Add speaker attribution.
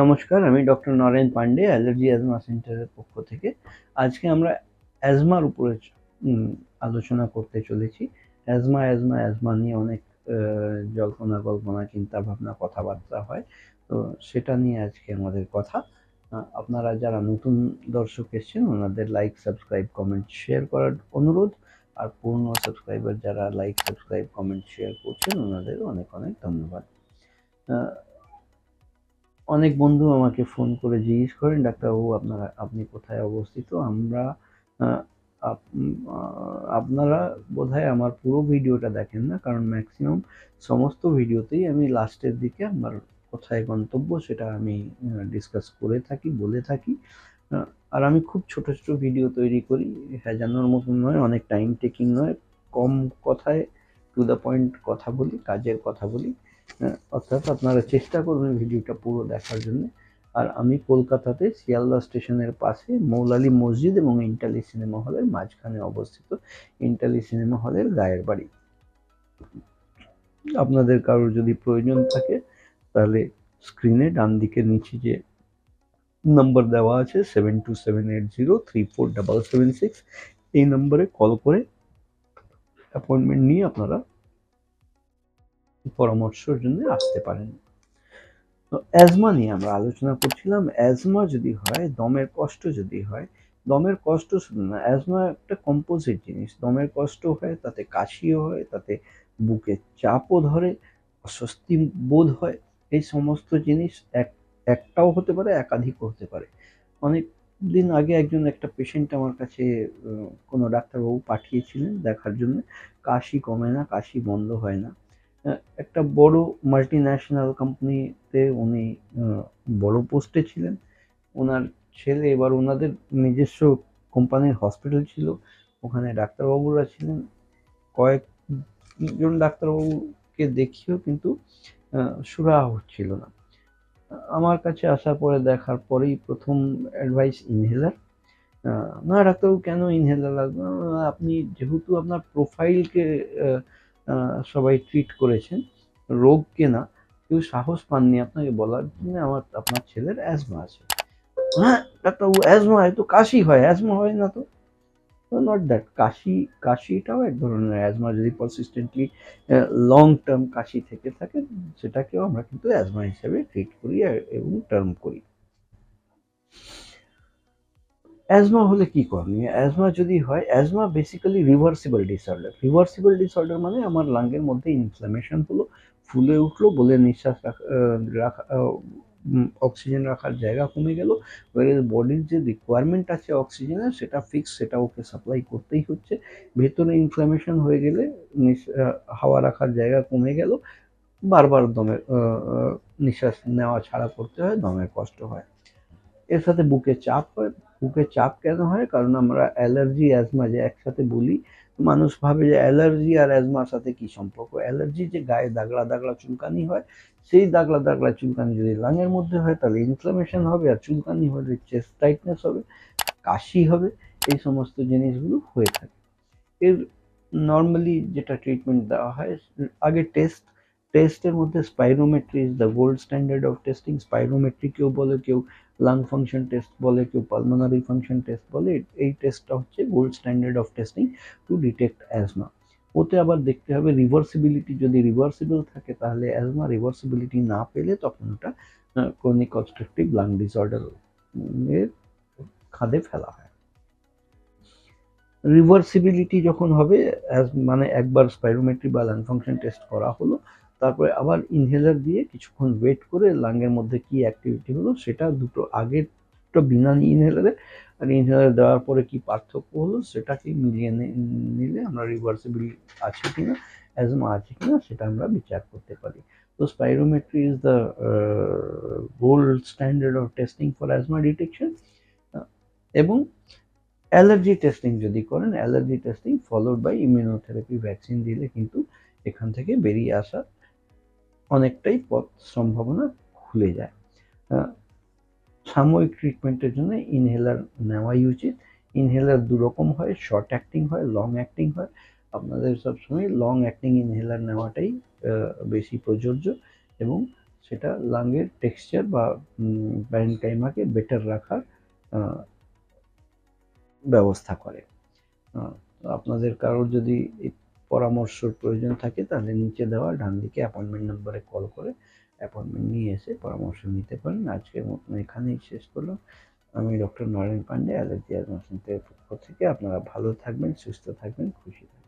Speaker 1: নমস্কার, আমি doctor Naren Pandey, allergy asthma সেন্টারের পক্ষ থেকে। আজকে আমরা অ্যাজমার উপরে আলোচনা করতে চলেছি। অ্যাজমা অ্যাজমা অ্যাজমা নিয়ে অনেক জল্পনা কল্পনা, চিন্তা ভাবনা, কথাবার্তা হয়। তো সেটা নিয়ে আজকে আমাদের কথা। আপনারা যারা নতুন দর্শক এসছেন, ওনাদের লাইক সাবস্ক্রাইব কমেন্ট শেয়ার করার অনুরোধ। আর পূর্ণ সাবস্ক্রাইবার যারা লাইক সাবস্ক্রাইব কমেন্ট শেয়ার করছেন ওনাদের অনেক অনেক ধন্যবাদ। অনেক বন্ধু আমাকে ফোন করে জিজ্ঞেস করেন ডাক্তারবাবু আপনারা, আপনি কোথায় অবস্থিত? আমরা আপনারা বোধহয় আমার পুরো ভিডিওটা দেখেন না, কারণ ম্যাক্সিমাম সমস্ত ভিডিওতেই আমি লাস্টের দিকে আমার কোথায় গন্তব্য সেটা আমি ডিসকাস করে থাকি, বলে থাকি। আর আমি খুব ছোট ছোট ভিডিও তৈরি করি, সাজানোর মতন নয়, অনেক টাইম টেকিং নয়, কম কথায় টু দ্য পয়েন্ট কথা বলি, কাজের কথা বলি। অর্থাৎ আপনারা চেষ্টা করবেন ভিডিওটা পুরো দেখার জন্য। আর আমি কলকাতাতে শিয়ালদা স্টেশনের পাশে মৌলালি মসজিদ এবং ইন্টালি সিনেমা হলের মাঝখানে অবস্থিত ইন্টালি সিনেমা হলের গায়ের বাড়ি। আপনাদের কারোর যদি প্রয়োজন থাকে, তাহলে স্ক্রিনে ডান দিকে নিচে যে নম্বর দেওয়া আছে seven two seven eight zero three four double seven six এই নম্বরে কল করে অ্যাপয়েন্টমেন্ট নিয়ে আপনারা পরামর্শের জন্য আসতে পারেন। তো অ্যাজমা নিয়ে আমরা আলোচনা করছিলাম। অ্যাজমা যদি হয়, দমের কষ্ট যদি হয়, দমের কষ্ট শুধু না, অ্যাজমা একটা কম্পোজিট জিনিস। দমের কষ্ট হয়, তাতে কাশিও হয়, তাতে বুকে চাপও ধরে, অস্বস্তি বোধ হয়। এই সমস্ত জিনিস এক, একটাও হতে পারে, একাধিকও হতে পারে। অনেক দিন আগে একজন একটা পেশেন্ট আমার কাছে কোনো ডাক্তারবাবু পাঠিয়েছিলেন দেখার জন্য। কাশি কমে না, কাশি বন্ধ হয় না। একটা বড় মাল্টি ন্যাশনাল কোম্পানিতে উনি বড় পোস্টে ছিলেন। ওনার ছেলে এবার ওনাদের নিজস্ব কোম্পানির হসপিটাল ছিল। ওখানে ডাক্তারবাবুরা ছিলেন। কয়েকজন ডাক্তারবাবুকে দেখিয়েও কিন্তু সুরাহা হচ্ছিল না। আমার কাছে আসার পরে দেখার পরেই প্রথম অ্যাডভাইস ইনহেলার না, ডাক্তারবাবু, কেন ইনহেলার লাগবে? আপনি যেহেতু আপনার প্রোফাইলকে সবাই ট্রিট করেছেন। রোগকে না, কেউ সাহস পাননি আপনাকে বলার জন্য, আমার, আপনার ছেলের অ্যাজমা আছে। হ্যাঁ ডাক্তারবাবু অ্যাজমা হয় তো কাশি হয় অ্যাজমা হয় না তো? নট দ্যাট কাশি কাশিটাও এক ধরনের অ্যাজমা যদি পারসিস্টেন্টলি লং টার্ম কাশি থেকে থাকে, সেটাকেও আমরা কিন্তু অ্যাজমা হিসেবে ট্রিট করি, এবং টার্ম করি। অ্যাজমা হলে কি করণীয় অ্যাজমা যদি হয়, asthma basically reversible disorder reversible disorder মানে আমার লাঙ্গের মধ্যে ইনফ্লামেশন হলো, ফুলে উঠল, বলে নিঃশ্বাস রাখা অক্সিজেন রাখার জায়গা কমে গেল। বডির যে রিকোয়ারমেন্ট আছে অক্সিজেনের সেটা ফিক্স সেটা ওকে সাপ্লাই করতেই হচ্ছে। ভেতরে ইনফ্লামেশন হয়ে গেলে হাওয়া রাখার জায়গা কমে গেল। বারবার দমে নিঃশ্বাস নেওয়া ছাড়া করতে হয় দমের কষ্ট হয়। এর সাথে বুকে চাপ হয়। বুকে চাপ কেন হয়? কারণ আমরা অ্যালার্জি অ্যাজমা যে একসাথে বলি, মানুষ ভাবে যে অ্যালার্জি আর অ্যাজমার সাথে কি সম্পর্ক? অ্যালার্জি যে গায়ে দাগলা দাগলা চুলকানি হয়, সেই দাগলা দাগলা চুলকানি যদি লাঙের মধ্যে হয়, তাহলে ইনফ্লামেশন হবে আর চুলকানি হলে চেস্ট টাইটনেস হবে, কাশি হবে, এই সমস্ত জিনিসগুলো হয়ে থাকে। এর নর্মালি যেটা ট্রিটমেন্ট দেওয়া হয় আগে টেস্ট টেস্টের মধ্যে spirometry is the gold standard of testing spirometry কেউ বলে, কেউ লাং ফাংশন টেস্ট বলে, কেউ পালমোনারি ফাংশন টেস্ট বলে, এই টেস্টটা হচ্ছে gold standard of testing to detect asthma ওতে আবার দেখতে হবে রিভার্সিবিলিটি যদি রিভার্সিবল থাকে তাহলে অ্যাজমা রিভার্সিবিলিটি না পেলে তখন ওটা ক্রনিক অবস্ট্রাকটিভ লাং ডিসঅর্ডার এর খাদে ফেলা হয়। রিভার্সিবিলিটি যখন হবে, as- মানে একবার স্পাইরোমেট্রি বা লাং ফাংশন টেস্ট করা হলো তারপরে আবার ইনহেলার দিয়ে কিছুক্ষণ ওয়েট করে লাঙ্গের মধ্যে কি অ্যাক্টিভিটি হলো সেটা দুটো আগেরটা বিনা ইনহেলারে আর ইনহেলার দেওয়ার পরে কি পার্থক্য হলো সেটাকে মিলিয়ে নে- নিলে আমরা রিভার্সিবিল আছে কিনা অ্যাজমা আছে কি না সেটা আমরা বিচার করতে পারি। তো spirometry is the gold standard of testing for asthma detection এবং অ্যালার্জি টেস্টিং যদি করেন allergy testing followed by immunotherapy vaccine দিলে কিন্তু এখান থেকে বেরিয়ে আসা অনেকটাই পথ সম্ভাবনা খুলে যায়। সাময়িক ট্রিটমেন্টের জন্য ইনহেলার নেওয়াই উচিত। ইনহেলার দু রকম হয় শর্ট অ্যাক্টিং হয় লং অ্যাক্টিং হয়। আপনাদের সবসময় লং অ্যাক্টিং ইনহেলার নেওয়াটাই বেশি প্রযোজ্য এবং সেটা লাঙ্গের টেক্সচার বা ব্যানকাইমাকে বেটার রাখার ব্যবস্থা করে। আপনাদের কারোর যদি পরামর্শের প্রয়োজন থাকে, তাহলে নিচে দেওয়া ডান দিকে অ্যাপয়েন্টমেন্ট নাম্বারে কল করে অ্যাপয়েন্টমেন্ট নিয়ে এসে পরামর্শ নিতে পারেন। আজকের মতন এখানেই শেষ করলাম। আমি doctor Narayan Pandey allergy asthma সেন্টারের পক্ষ থেকে আপনারা ভালো থাকবেন, সুস্থ থাকবেন, খুশি থাকবেন।